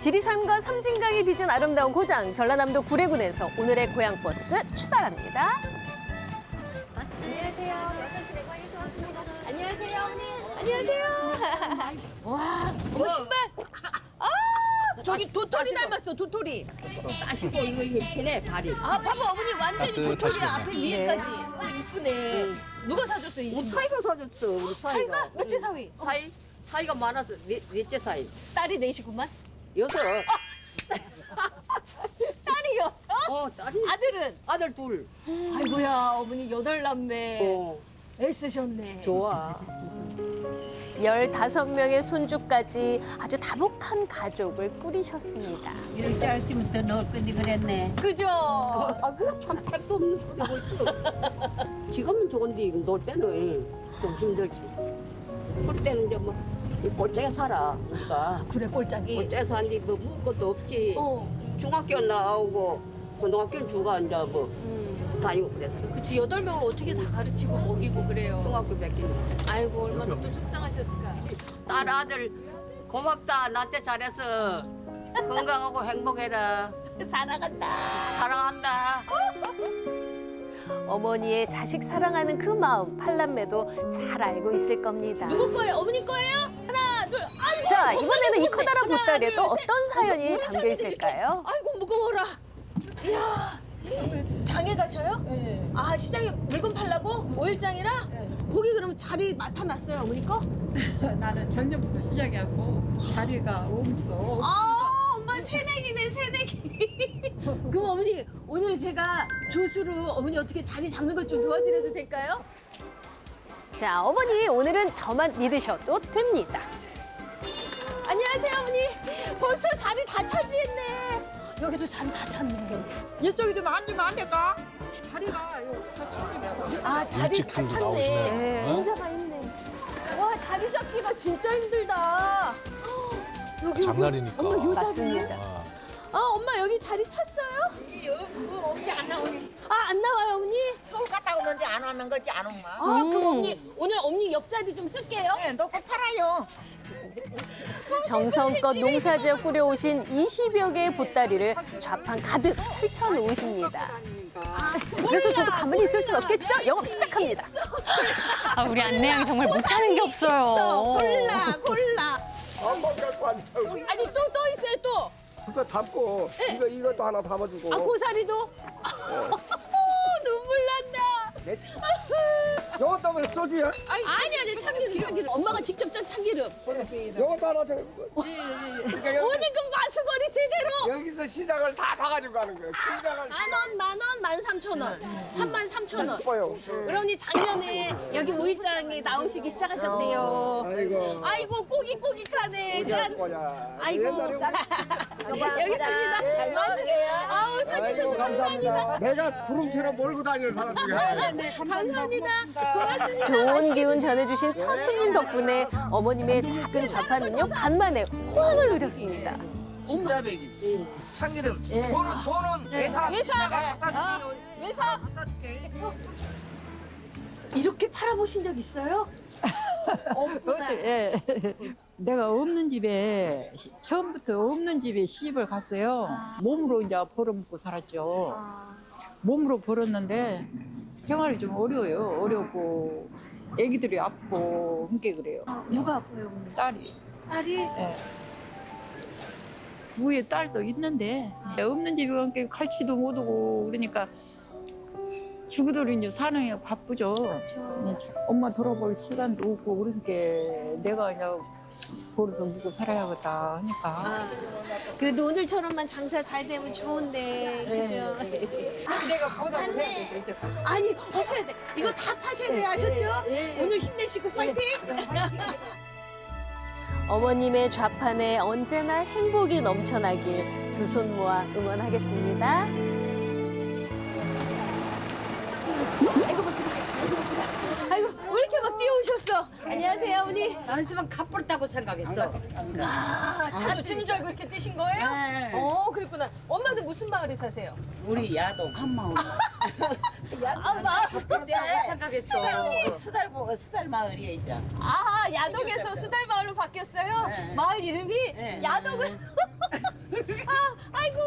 지리산과 섬진강이 빚은 아름다운 고장 전라남도 구례군에서 오늘의 고향 버스 출발합니다. 안녕하세요. 6시 내광에서 왔습니다. 안녕하세요, 어머니. 안녕하세요. 와, 어머 신발. 아, 저기 도토리 닮았어, 도토리. 따시고 이거 이게 피네 발이. 아, 봐봐, 어머니 완전히 도토리야. 따뜻하시겠다. 앞에 위에까지. 아, 이쁘네. 누가 사줬어, 이 우리 신발? 사이가 사줬어. 우리 사이가. 사이가? 몇째 사위? 어, 사이 사이가 많아서 넷, 넷째 사이. 딸이 넷이구만. 여섯. 딸이 여섯? 어 딸이 아들은? 아들 둘. 아이고야, 어머니 여덟 남매. 어 애쓰셨네. 좋아. 15명의 손주까지 아주 다복한 가족을 꾸리셨습니다. 이럴 줄 알았으면 더 넣을 건데 그랬네. 그죠? 아이고 참 택도 없는 소리 뭐 있어. 지금은 좋은데 놀 때는 좀 힘들지. 놀 때는 이제 뭐이 꼴짝에 살아 우리가. 그래, 꼴짝이. 꼴짝에 사는데 뭐 먹을 것도 없지. 어. 중학교 나오고 고등학교는 주가 이제 뭐 음. 다니고 그랬어. 그치, 여덟 명을 어떻게 다 가르치고 먹이고 그래요. 중학교 뺏기는. 아이고, 얼마나 또 속상하셨을까. 딸 아들 고맙다 나한테 잘해서 건강하고 행복해라 사랑한다. 사랑한다 어머니의 자식 사랑하는 그 마음 팔남매도 잘 알고 있을 겁니다. 누구 거예요? 어머니 거예요? 하나, 둘, 아이고! 자, 이번에는 이 커다란 보따리에 또 어떤 사연이 담겨 있을까요? 아이고 무거워라. 이야 장에 가셔요? 네. 아 시장에 물건 팔라고? 오일장이라 거기 그럼 자리 맡아놨어요 어머니 거? 나는 작년부터 시작해갖고 자리가 없어. 아 새내기네 새내기. 그럼 어머니 오늘 제가 조수로 어머니 어떻게 자리 잡는 것 좀 도와드려도 될까요? 자, 어머니 오늘은 저만 믿으셔도 됩니다. 안녕하세요 어머니. 벌써 자리 다 차지했네. 여기도 자리 다 찼네. 이쪽에 좀 앉으면 안 될까? 자리가 이거 다 차리면서. 아 자리 일찍 다 들고 찼네. 나오시네. 어? 혼자가 있네. 와 자리 잡기가 진짜 힘들다. 헉, 여기 여기. 장날이니까. 엄마 요 자리. 맞습니다. 아, 아 엄마 여기 자리 찼어요? 그거 없지 안 나오니 아 안 나와요 어머니? 서울 갔다 오는데 안 왔는 거지 안 엄마 아 음. 그럼 어머니 오늘 어머니 옆자리 좀 쓸게요. 네, 놓고 팔아요 정성껏 농사지어 꾸려오신 20여 개의 보따리를 좌판 가득 펼쳐놓으십니다. 그래서 저도 가만히 있을 순 없겠죠? 영업 시작합니다. 아, 우리 안내양이 정말 못하는 게 어, 없어요. 골라 골라. 안 먹을 거안 차고 아니 또 또 있어요 또. 그거 담고 이거 이것도 하나 담아주고 아 고사리도. 눈물 난다. 이것도 왜 소주야? 아니 아니 참기름 참기름. 엄마가 직접 짠 참기름. 이것도 하나 줘. 그러니까 여기, 오늘 그 마수거리 제대로. 여기서 시장을 다 봐가지고 가는 거야. 시장을 만 원, 만 원, 만 삼천 원, 삼만 삼천 원. 예뻐요. 그러니 작년에 여기 오일장에 나오시기 시작하셨대요. 아이고 아이고 꼬깃꼬깃하네. 짠. 아이고. 여기 있습니다. 맞아. 아우 사주셔서 감사합니다. 내가 구름처럼 몰고 다니는 사람 중에 하나야. 감사합니다. 고맙습니다. 좋은 기운 전해주신 첫 손님 덕분에 어머님의 작은 좌판은요 간만에 호황을 누렸습니다. 진짜배기, 참기름, 돈은 돈은 회사 외사. 아, 외사. 이렇게 팔아보신 적 있어요? 없구나. 예. 내가 없는 집에 시- 처음부터 없는 집에 시집을 갔어요. 몸으로 이제 벌어먹고 살았죠. 몸으로 벌었는데 생활이 좀 어려워요. 어렵고 애기들이 아프고 함께 그래요. 누가 아파요? 딸이. 딸이? 예. 부에 딸도 있는데 없는 집에 함께 칼치도 못 오고 그러니까 주부들이 이제 사는 게 바쁘죠. 참 엄마 돌아볼 시간도 없고 그러니까 내가 그냥 벌어서 먹고 살아야겠다 하니까 아, 그래도 오늘처럼만 장사 잘 되면 좋은데, 그죠? 맞네. 아니, 하셔야 돼. 이거 다 파셔야 돼, 아셨죠? 오늘 힘내시고 파이팅! 어머님의 좌판에 언제나 행복이 넘쳐나길 두 손 모아 응원하겠습니다. 안녕하세요, 어머니. 나는 지금 가쁘다고 생각했어 아, 차도 주는 줄 알고 이렇게 뛰신 거예요? 네. 어, 그랬구나. 엄마는 무슨 마을에 사세요? 우리 야동 한마음 생각했어. 수달 보 수달 마을이에 있죠. 아 야동에서 수달 마을로 바뀌었어요? 네. 마을 이름이 네. 야동을 아 아이고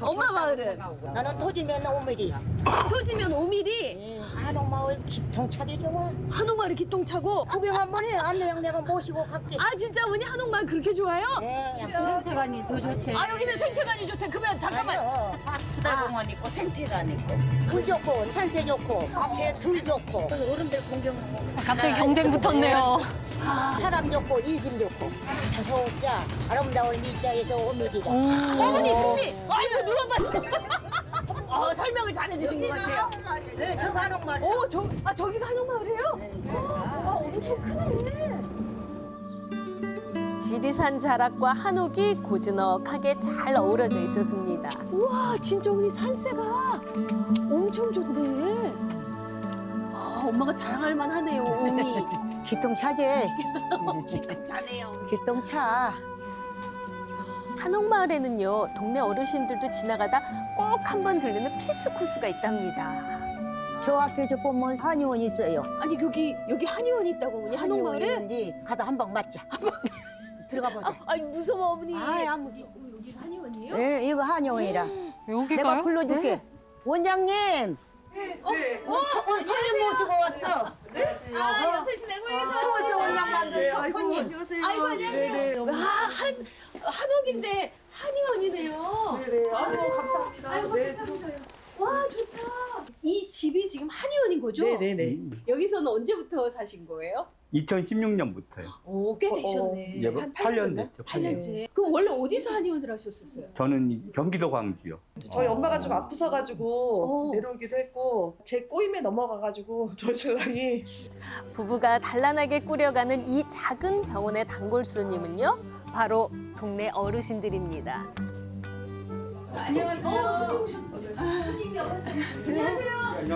엄마 마을은 나는 토지면 오밀이. 토지면 5mm 한옥 마을 기통차게 좋아. 한옥마을 기똥차고 구경 한번 해. 안내양 내가 모시고 갈게. 아 진짜 어머니 한옥마을 그렇게 좋아요? 네. 생태관이 더 좋지. 아 여기는 생태관이 좋대 그러면 잠깐만 아니요. 수달공원 있고 생태관 있고 물 좋고 산세 좋고 앞에 들 좋고 어른들 공경하고 갑자기 경쟁 붙었네요. 사람 좋고 인심 좋고 다섯 자 아름다운 미자에서 오밀이다. 어머니 승리 아이고 누워봐 어, 설명을 잘해주신 것 같아요 네, 저거 한옥 마을. 오, 저, 아, 저기가 한옥마을이에요? 와, 엄청 크네. 지리산 자락과 한옥이 고즈넉하게 잘 어우러져 있었습니다. 우와, 진짜 우리 산세가 엄청 좋네. 아, 엄마가 자랑할 만하네요, 오미. 기통차지. 자네요. 기통차. 한옥마을에는요, 동네 어르신들도 지나가다 꼭 한 번 들르는 필수 코스가 있답니다. 저 앞에 저 보면 한의원 있어요. 아니, 여기, 여기 한의원이 있다고, 어머니, 한옥마을에? 한의원인지 가다 한 방 맞자. 들어가 보자. 아, 아니, 무서워, 어머니. 아이, 아무. 여기 한의원이에요? 예, 이거 한의원이라. 내가 여기가요? 불러줄게. 원장님. 어, 오늘 손님 모시고 왔어. 아, 여섯 시 내고 있어. 수호수 원장 만든 손님. 아이고, 안녕하세요. 아, 한, 한옥인데 한의원이네요. 네, 아이고 감사합니다. 아이고, 네, 감사합니다. 와, 좋다. 이 집이 지금 한의원인 거죠? 네, 네, 네. 여기서는 언제부터 사신 거예요? 2016년부터요. 오, 꽤 되셨네. 예, 한 8년 팔 됐죠. 8년째. 그럼 원래 어디서 한의원을 하셨었어요? 저는 경기도 광주요. 저희 엄마가 좀 아프셔가지고 어. 내려오기도 했고 제 꼬임에 넘어가가지고 저희 신랑이 부부가 단란하게 꾸려가는 이 작은 병원의 단골 손님은요, 바로 동네 어르신들입니다. 안녕하세요.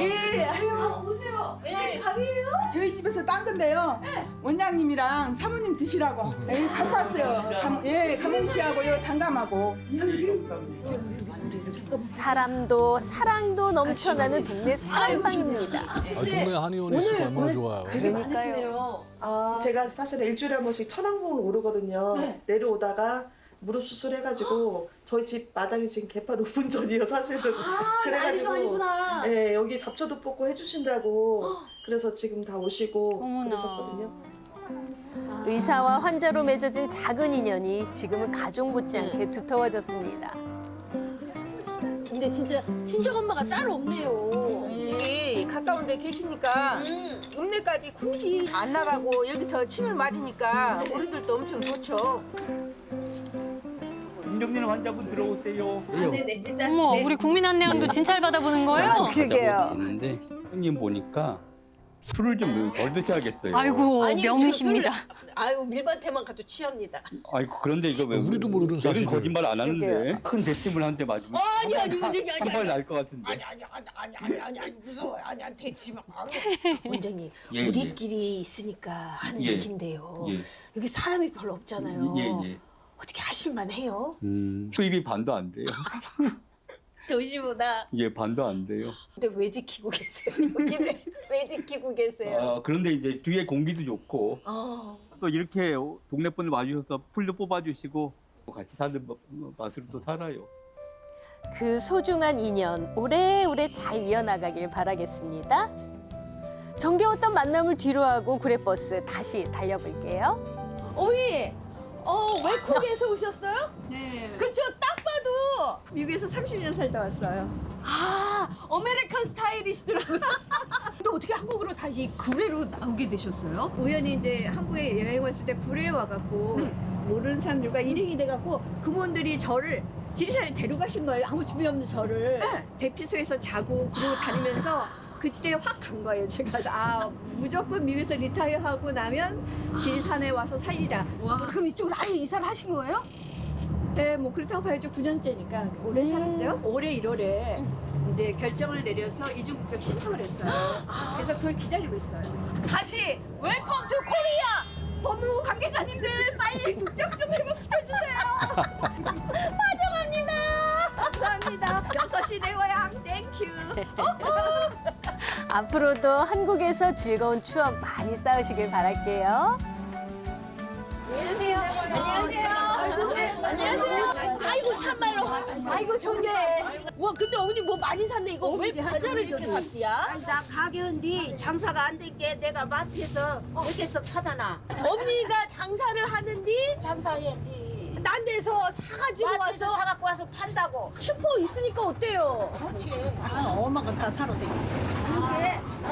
예, 아유, 아, 오세요. 예. 가게예요? 저희 집에서 딴 건데요. 원장님이랑 사모님 드시라고. 예, 갖고 왔어요. 감, 예, 감음씨하고요, 단감하고. 사람도 사랑도 넘쳐나는 동네 사랑방입니다. 아, 동네 한의원이 있으면 얼마나 좋아요. 되게 많으시네요. 아, 제가 사실 일주일에 한 번씩 천왕봉을 오르거든요. 네. 내려오다가 무릎 수술해가지고 저희 집 마당이 지금 개파 높은 전이에요, 사실은. 아, 난리도 아니구나. 네, 여기 잡초도 뽑고 해주신다고 그래서 지금 다 오시고 어머나. 그러셨거든요. 의사와 환자로 맺어진 작은 인연이 지금은 가족 못지않게 두터워졌습니다. 근데 진짜 친정 엄마가 따로 없네요. 예, 가까운 데 계시니까 음. 읍내까지 굳이 안 나가고 여기서 침을 맞으니까 어른들도 엄청 좋죠. 임정진 환자분 들어오세요. 아, 네네. 일단 어머, 네. 우리 국민 안내원도 진찰 받아보는 거예요? 그러게요. 있는데 형님 보니까 술을 좀 덜 드셔야겠어요. 아이고, 아니, 명이십니다. 저- 아유 밀반태만 가도 취합니다. 아이고 그런데 이거 왜 우리도 모르는 사실을. 거짓말 안 하는데 큰 대침을 한대 맞으면 아니 아니 아니 아니 아니 한발 날것 같은데. 아니 아니 아니 아니 아니 아니 아니 무서워 아니 아니 대치 마. 원장님 예, 우리끼리 있으니까 하는 예. 얘긴데요. 예. 여기 사람이 별로 없잖아요. 예, 예. 어떻게 하실만 해요? 음, 수입이 반도 안 돼요. 도시보다. 예, 반도 안 돼요. 근데 왜 지키고 계세요? 여기를 왜 지키고 계세요? 아, 그런데 이제 뒤에 공기도 좋고 어. 또 이렇게 동네 분들 와주셔서 풀도 뽑아주시고 같이 사는 법- 맛으로 또 살아요. 그 소중한 인연 오래오래 잘 이어나가길 바라겠습니다. 정겨웠던 만남을 뒤로하고 구례버스 다시 달려볼게요. 어머니, 어 외국에서 오셨어요? 네. 그쵸? 딱 봐도 미국에서 30년 살다 왔어요. 아 아메리칸 스타일이시더라고요. 근데 어떻게 한국으로 다시 구례로 나오게 되셨어요? 우연히 이제 한국에 여행 왔을 때 구례에 와갖고 모르는 사람들과 일행이 돼갖고 그분들이 저를 지리산에 데려가신 거예요. 아무 준비 없는 저를 대피소에서 자고 그러고 다니면서 그때 확 간 거예요. 제가 아 무조건 미국에서 리타이어하고 나면 지리산에 와서 살리라. 와 그럼 이쪽으로 아예 이사를 하신 거예요? 네, 뭐 그렇다고 봐야죠. 9년째니까 오래 살았죠. 올해 1월에 이제 결정을 내려서 이중 국적 신청을 했어요. 그래서 그걸 기다리고 있어요. 다시 웰컴 투 코리아. 법무부 관계자님들 빨리 국적 좀 회복시켜 주세요. 앞으로도 한국에서 즐거운 추억 많이 쌓으시길 바랄게요. 안녕하세요. 안녕하세요. 안녕하세요. 아이고 참말로. 아이고 좋네. 와 근데 어머니 뭐 많이 샀네 이거 왜 과자를 이렇게 샀디야? 나 가게인데 장사가 안된게 내가 마트에서 몇 개씩 사다 놔. 어머니가 장사를 하는데 장사해. 딴 데서 사가지고 마트에서 와서 사갖고 와서 판다고. 슈퍼 있으니까 어때요? 좋지. 아, 엄마가 다 사러 댕겨.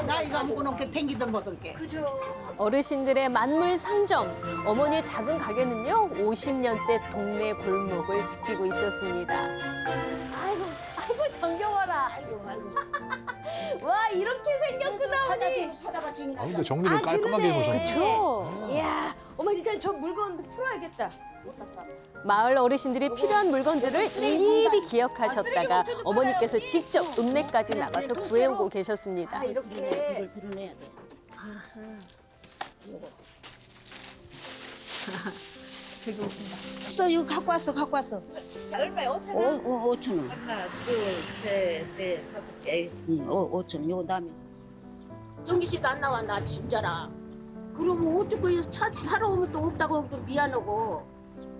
나이가 먹어놓게 댕기든 뭐든 게. 그죠. 어르신들의 만물 상점. 어머니의 작은 가게는요, 50년째 동네 골목을 지키고 있었습니다. 아이고 아이고 아 이렇게 생겼구나. 사다가 지니 아, 근데 정리를 깔끔하게 해놓으셨네. 그렇죠. 이야 어머니 일단 저 물건 풀어야겠다. 마을 어르신들이 필요한 물건들을 일일이 기억하셨다가 어머니께서 직접 읍내까지 나가서 구해오고 계셨습니다. 아 이렇게. 이걸 드러내야 돼. 저기 오신다. 있어 이거 갖고 왔어 갖고 왔어. 얼마야? 5천 원. 오, 오, 5천 원. 하나, 둘, 셋, 넷, 다섯 개. 응, 오, 5천 원. 요거 다음에. 정기 씨도 안 나와 나 진짜라. 그러면 어쩌고 차 사러 오면 또 없다고 또 미안하고.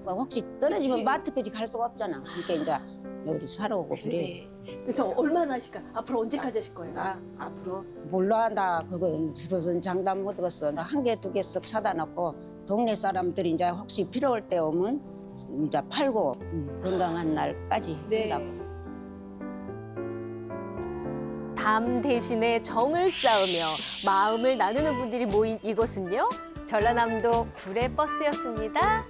막 혹시 떨어지면 그치. 마트까지 갈 수가 없잖아. 그러니까 이제 여기 사러 오고 그래. 그래서 얼마나 하실까? 앞으로 언제까지 하실 거예요? 나 앞으로 몰라 나 그거 수선 장담 못 하겠어. 나 한 개 두개쓱 사다 놓고 동네 사람들이 이제 혹시 필요할 때 오면 이제 팔고 음, 건강한 날까지 네. 한다고. 담 대신에 정을 쌓으며 마음을 나누는 분들이 모인 이곳은요, 전라남도 구례버스였습니다.